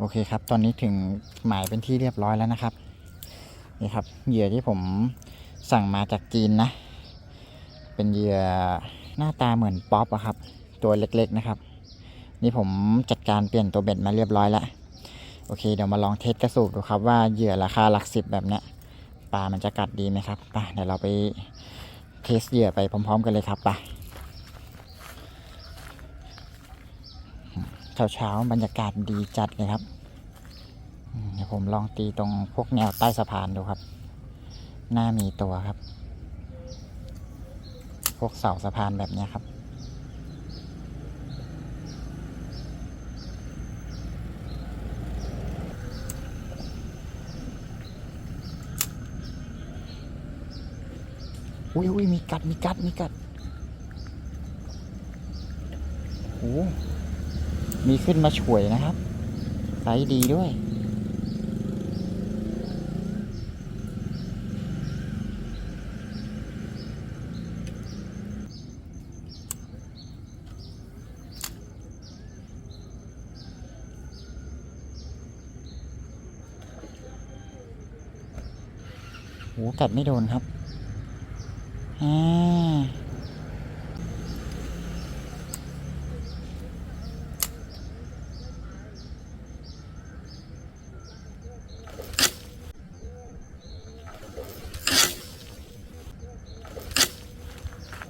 โอเคครับ ตอนนี้ถึงหมายเป็นที่เรียบร้อยแล้วนะครับ นี่ครับ เหยื่อที่ผมสั่งมาจากจีนนะ เป็นเหยื่อหน้าตาเหมือนป๊อปอะครับ ตัวเล็กๆนะครับ นี่ผมจัดการเปลี่ยนตัวเบ็ดมาเรียบร้อยแล้ว โอเค เดี๋ยวมาลองเทสกระสูบดูครับว่าเหยื่อราคาหลักสิบแบบเนี้ยปลามันจะกัดดีไหมครับไปเดี๋ยวเราไปเทสเหยื่อไปพร้อม ๆ กันเลยครับไป เช้าๆบรรยากาศดีจัดเลยครับเดี๋ยวผมลองตีตรงพวกแนวใต้สะพานดูครับน่ามีตัวครับ พวกเสาสะพานแบบนี้ครับอุ้ยอุ้ยมีกัดมีกัดมีกัดโอ้ มีขึ้นมาช่วยนะครับไซส์ดีด้วยโหกัดไม่โดนครับอ่า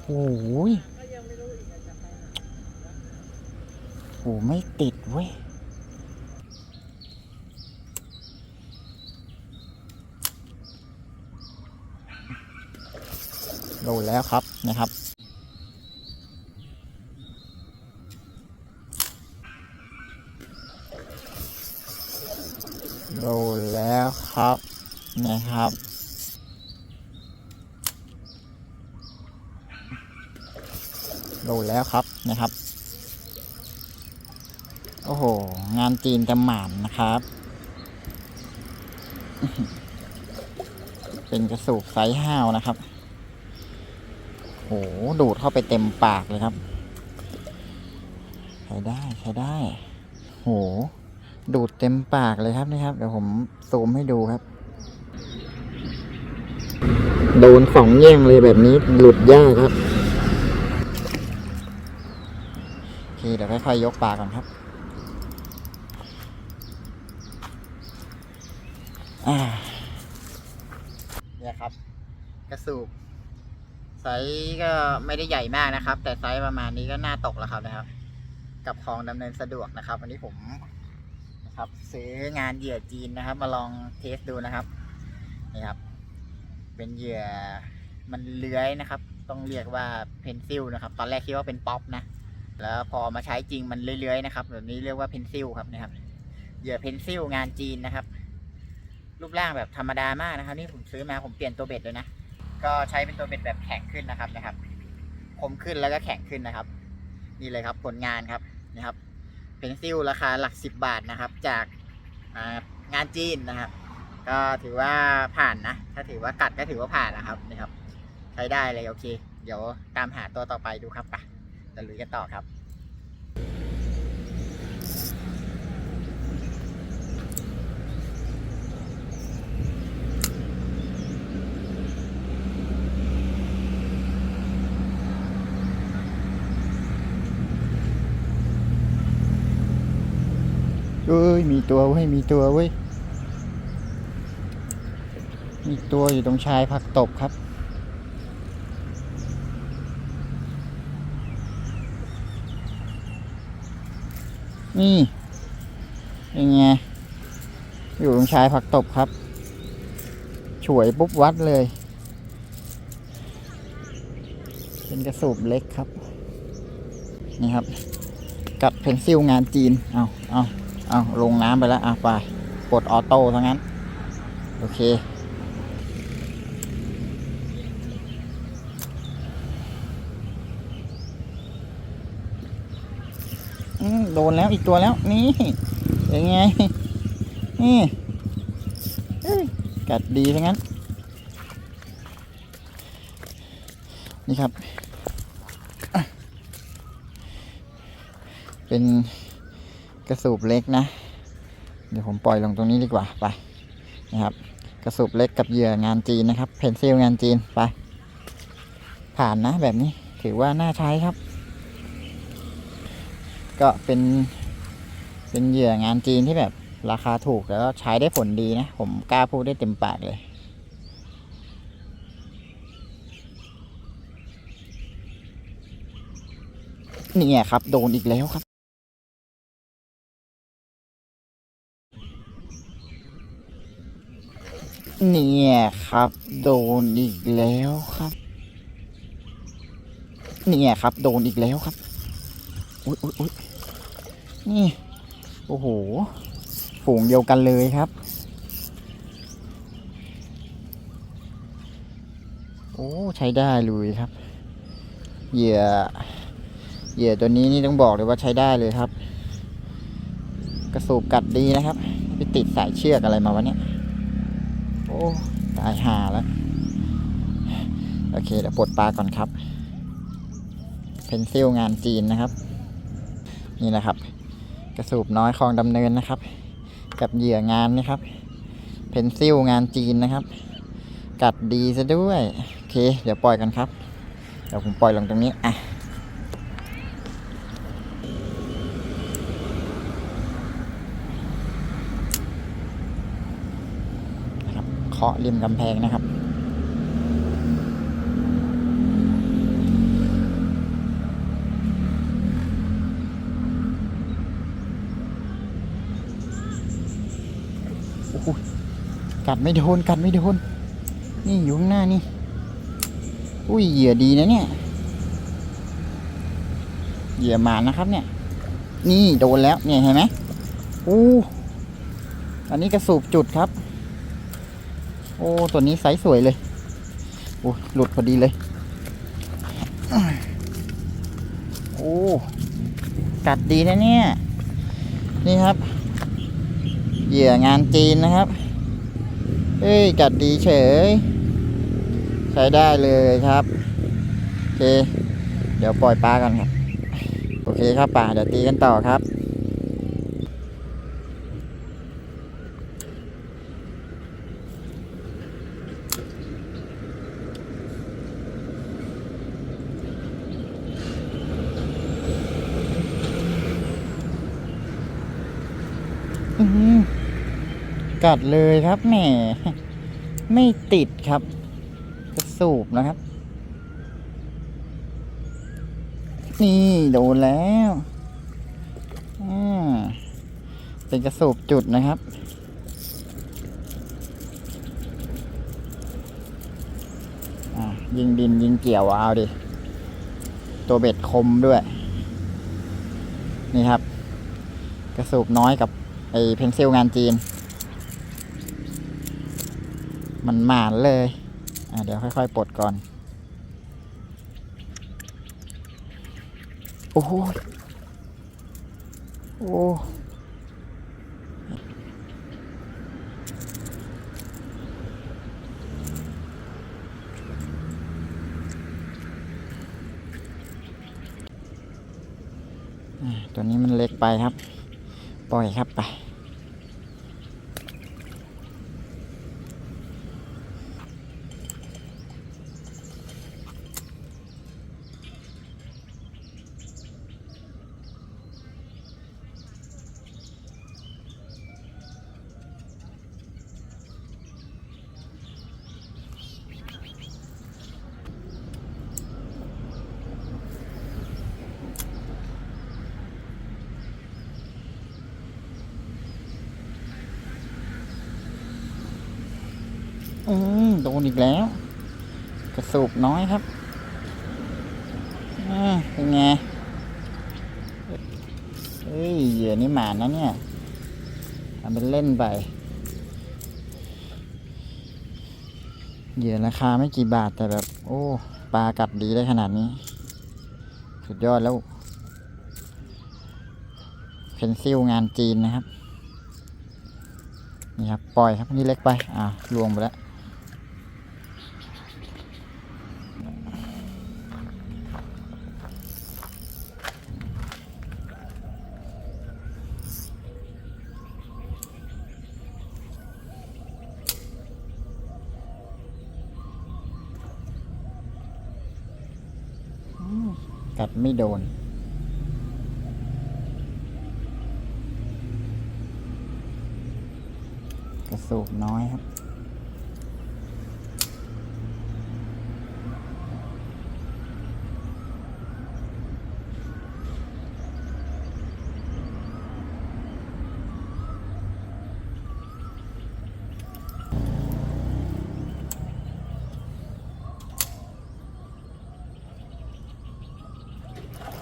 โอ้ยโอ้ไม่ติดเว้ย โดนแล้วครับนะครับโดนแล้วครับนะครับ โดนแล้วครับนะครับ โอ้โห งานจีนจะหมานนะครับ เป็นกระสูบไซส์ห้าวนะครับโหดูดเข้าไปเต็มปากเลยครับ ใช้ได้ใช้ได้ โห ดูดเต็มปากเลยครับนี่ครับ เดี๋ยวผมซูมให้ดูครับ โดนสองแย่งเลยแบบนี้หลุดยากครับ เคเดี๋ยวค่อยๆยกปาก่อนครับ เนี่ยครับ กระสูบไซส์ก็ไม่ได้ใหญ่มากนะครับ แต่ไซส์ประมาณนี้ก็น่าตกแล้วครับนะครับ กับคลองดำเนินสะดวกนะครับ วันนี้ผมนะครับซื้องานเหยื่อจีนนะครับ มาลองเทสดูนะครับนี่ครับ เป็นเหยื่อมันเลื้อยนะครับ ต้องเรียกว่าเพนซิลนะครับ ตอนแรกคิดว่าเป็นป๊อปนะ แล้วพอมาใช้จริงมันเลื้อยๆนะครับ แบบนี้เรียกว่าเพนซิลครับนะครับเหยื่อเพนซิลงานจีนนะครับ รูปร่างแบบธรรมดามากนะครับ นี่ผมซื้อมาผมเปลี่ยนตัวเบ็ดเลยนะก็ใช้เป็นตัวเบ็ดแบบแข็งขึ้นนะครับนะครับ คมขึ้นแล้วก็แข็งขึ้นนะครับ นี่เลยครับผลงานครับนะครับเพนซิลราคาหลักสิบบาทนะครับ จากงานจีนนะครับ ก็ถือว่าผ่านนะ ถ้าถือว่ากัดก็ถือว่าผ่านนะครับนะครับ ใช้ได้เลยโอเค เดี๋ยวตามหาตัวต่อไปดูครับไป จะลุยกันต่อครับ เอ้ย มีตัวเว้ย มีตัวเว้ย มีตัวอยู่ตรงชายผักตบครับ นี่ยังไง อยู่ตรงชายผักตบครับ ฉวยปุ๊บวัดเลย เป็นกระสูบเล็กครับ นี่ครับ กัดเพนซิลงานจีน เอาเอาเอาลงน้ำไปแล้ว อะไปปลดออโต้ทั้งนั้น โอเค อืม โดนแล้วอีกตัวแล้ว นี่ยังไง นี่กัดดีทั้งนั้น นี่ครับ เป็นกระสูบเล็กนะ เดี๋ยวผมปล่อยลงตรงนี้ดีกว่า ไป นะครับ กระสุบเล็กกับเหยื่องานจีนนะครับ เพนซิลงานจีน ไป ผ่านนะแบบนี้ ถือว่าน่าใช้ครับ ก็เป็นเป็นเหยื่องานจีนที่แบบราคาถูกแล้วใช้ได้ผลดีนะ ผมกล้าพูดได้เต็มปากเลย นี่ไงครับ โดนอีกแล้วครับ เนี่ยครับ โดนอีกแล้วครับ เนี่ยครับ โดนอีกแล้วครับ อุ้ยอุ้ยอุ้ยนี่ โอ้โห ฝูงเดียวกันเลยครับ โอ้ ใช้ได้เลยครับ เหยื่อ เหยื่อตัวนี้นี่ต้องบอกเลยว่าใช้ได้เลยครับ กระสูบกัดดีนะครับ ไปติดสายเชือกอะไรมาวะเนี่ย โอ้ ตายห่าแล้ว โอเคเดี๋ยวปลดปลาก่อนครับ เพนซิลงานจีนนะครับ นี่นะครับ กระสูบน้อยคลองดำเนินนะครับ กับเหยื่องานนะครับ เพนซิลงานจีนนะครับ กัดดีซะด้วยโอเค เดี๋ยวปล่อยกันครับ เดี๋ยวผมปล่อยลงตรงนี้อะนะครับเคาะริมกำแพงนะครับ โอ้โห กัดไม่โดนกัดไม่โดนนี่อยู่ข้างหน้านี่ อุ้ยเหยื่อดีนะเนี่ย เหยื่อหมานะครับเนี่ย นี่โดนแล้วเนี่ยเห็นไหมอู้อันนี้กระสูบจุดครับ โอ้ตัวนี้ไซส์สวยเลยโอ้หลุดพอดีเลย โอ้กัดดีนะเนี่ย นี่ครับ เหยื่องานจีนนะครับ เฮ้ย จัดดีเฉย ใช้ได้เลยครับ โอเค เดี๋ยวปล่อยปลากันครับ โอเคครับป่าเดี๋ยวตีกันต่อครับ อือหือ กัดเลยครับแหมไม่ติดครับกระสูบนะครับ นี่โดนแล้วอ่าเป็นกระสูบจุดนะครับอ่ายิงดินยิงเกี่ยวเอาดิ ตัวเบ็ดคมด้วย นี่ครับ กระสูบน้อยกับไอ้เพนซิลงานจีน มันหมานเลย อะเดี๋ยวค่อยๆปลดก่อน โอ้โหโอ้ตัวนี้มันเล็กไปครับ ปล่อยครับไป อืมโดนอีกแล้ว กระสูบน้อยครับอ่าเป็นไงเฮ้ยเหยื่อนี่หมานะเนี่ยทำเป็นเล่นไปเหยื่อราคาไม่กี่บาทแต่แบบ โอ้ปลากัดดีได้ขนาดนี้ สุดยอดแล้วเพนซิลงานจีนนะครับ นี่ครับ ปล่อยครับ นี่เล็กไป อ่าลวงไปแล้ว อ กัดไม่โดน กระสูบน้อยครับ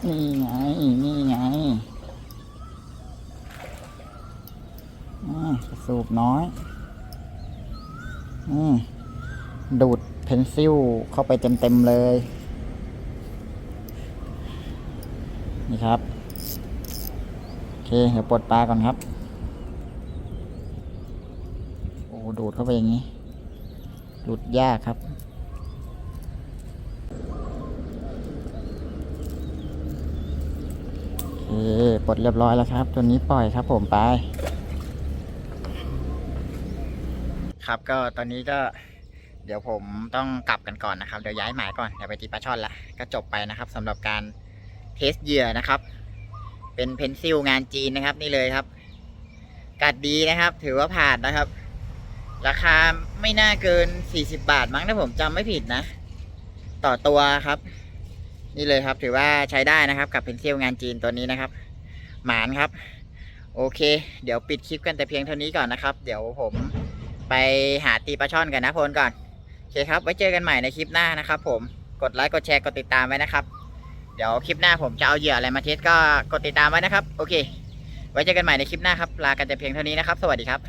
นี่ไง นี่ไงสูบน้อย อืม ดูดเพนซิลเข้าไปเต็ม ๆ เลย นี่ครับ โอเค เดี๋ยวปลดปลาก่อนครับ โอ้ ดูดเข้าไปอย่างนี้หลุดยากครับ โอเค ปลดเรียบร้อยแล้วครับ ตัวนี้ปล่อยครับผมไป ครับก็ตอนนี้ก็เดี๋ยวผมต้องกลับกันก่อนนะครับ เดี๋ยวย้ายหมายก่อน เดี๋ยวไปตีปลาช่อนละก็จบไปนะครับสำหรับการเทสเหยื่อนะครับ เป็นเพนซิลงานจีนนะครับ นี่เลยครับ กัดดีนะครับ ถือว่าผ่านนะครับ ราคาไม่น่าเกิน 40 บาทมั้งถ้าผมจำไม่ผิดนะ ต่อตัวครับ นี่เลยครับถือว่าใช้ได้นะครับกับเพนซิลงานจีนตัวนี้นะครับ หมานครับ โอเค เดี๋ยวปิดคลิปกันแต่เพียงเท่านี้ก่อนนะครับ เดี๋ยวผมไปหาตีปลาช่อนกันนะพลก่อนโอเคครับ ไว้เจอกันใหม่ในคลิปหน้านะครับ ผมกดไลค์กดแชร์กดติดตามไว้นะครับ เดี๋ยวคลิปหน้าผมจะเอาเหยื่ออะไรมาเทสก็กดติดตามไว้นะครับ โอเค ไว้เจอกันใหม่ในคลิปหน้าครับลากันแต่เพียงเท่านี้นะครับ สวัสดีครับ